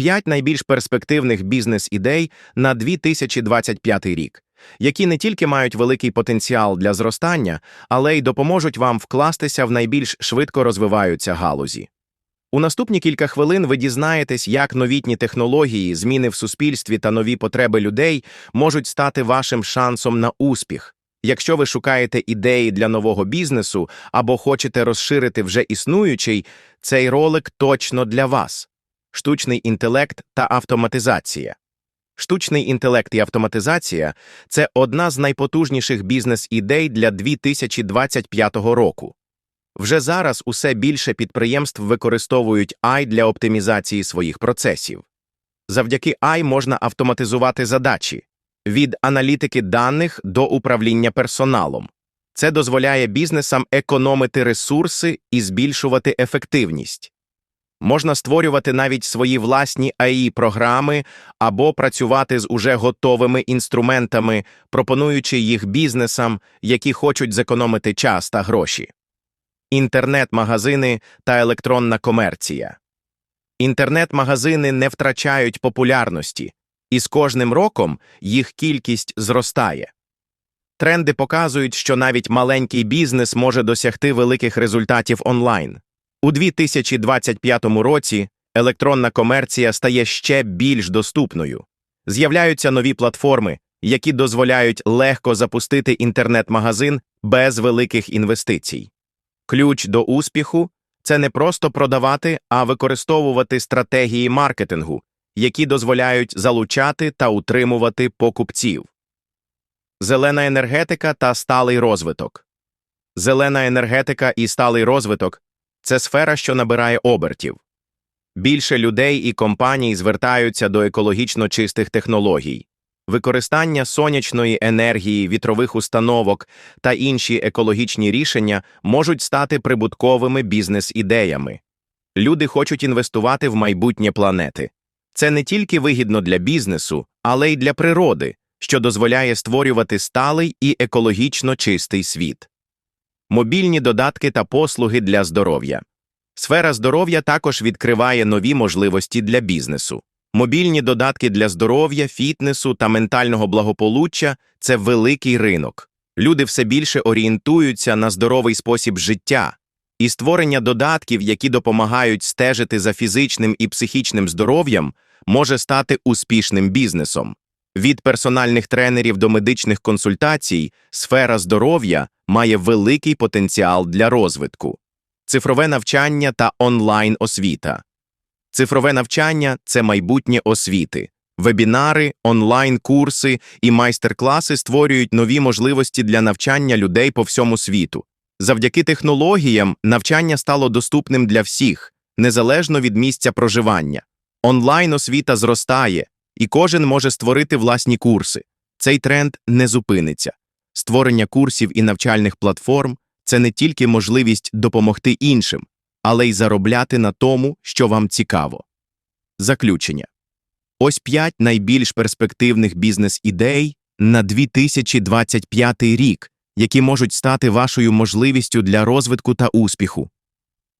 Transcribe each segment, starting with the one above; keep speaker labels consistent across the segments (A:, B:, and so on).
A: 5 найбільш перспективних бізнес-ідей на 2025 рік, які не тільки мають великий потенціал для зростання, але й допоможуть вам вкластися в найбільш швидко розвиваються галузі. У наступні кілька хвилин ви дізнаєтесь, як новітні технології, зміни в суспільстві та нові потреби людей можуть стати вашим шансом на успіх. Якщо ви шукаєте ідеї для нового бізнесу або хочете розширити вже існуючий, цей ролик точно для вас. Штучний інтелект та автоматизація. Штучний інтелект і автоматизація це одна з найпотужніших бізнес-ідей для 2025 року. Вже зараз усе більше підприємств використовують AI для оптимізації своїх процесів. Завдяки AI можна автоматизувати задачі від аналітики даних до управління персоналом. Це дозволяє бізнесам економити ресурси і збільшувати ефективність. Можна створювати навіть свої власні АІ-програми або працювати з уже готовими інструментами, пропонуючи їх бізнесам, які хочуть зекономити час та гроші. Інтернет-магазини та електронна комерція. Інтернет-магазини не втрачають популярності, і з кожним роком їх кількість зростає. Тренди показують, що навіть маленький бізнес може досягти великих результатів онлайн. У 2025 році електронна комерція стає ще більш доступною. З'являються нові платформи, які дозволяють легко запустити інтернет-магазин без великих інвестицій. Ключ до успіху це не просто продавати, а використовувати стратегії маркетингу, які дозволяють залучати та утримувати покупців. Зелена енергетика та сталий розвиток. Зелена енергетика і сталий розвиток це сфера, що набирає обертів. Більше людей і компаній звертаються до екологічно чистих технологій. Використання сонячної енергії, вітрових установок та інші екологічні рішення можуть стати прибутковими бізнес-ідеями. Люди хочуть інвестувати в майбутнє планети. Це не тільки вигідно для бізнесу, але й для природи, що дозволяє створювати сталий і екологічно чистий світ. Мобільні додатки та послуги для здоров'я. Сфера здоров'я також відкриває нові можливості для бізнесу. Мобільні додатки для здоров'я, фітнесу та ментального благополуччя це великий ринок. Люди все більше орієнтуються на здоровий спосіб життя, і створення додатків, які допомагають стежити за фізичним і психічним здоров'ям, може стати успішним бізнесом. Від персональних тренерів до медичних консультацій сфера здоров'я має великий потенціал для розвитку. Цифрове навчання та онлайн освіта. Цифрове навчання це майбутнє освіти. Вебінари, онлайн-курси і майстер-класи створюють нові можливості для навчання людей по всьому світу. Завдяки технологіям навчання стало доступним для всіх, незалежно від місця проживання. Онлайн освіта зростає, і кожен може створити власні курси. Цей тренд не зупиниться. Створення курсів і навчальних платформ це не тільки можливість допомогти іншим, але й заробляти на тому, що вам цікаво. Заключення ось п'ять найбільш перспективних бізнес-ідей на 2025 рік, які можуть стати вашою можливістю для розвитку та успіху.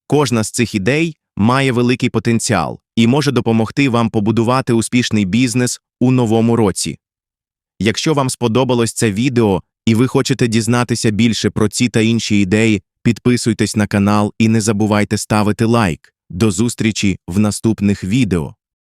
A: Кожна з цих ідей має великий потенціал і може допомогти вам побудувати успішний бізнес у новому році. Якщо вам сподобалось це відео і ви хочете дізнатися більше про ці та інші ідеї, підписуйтесь на канал і не забувайте ставити лайк. До зустрічі в наступних відео.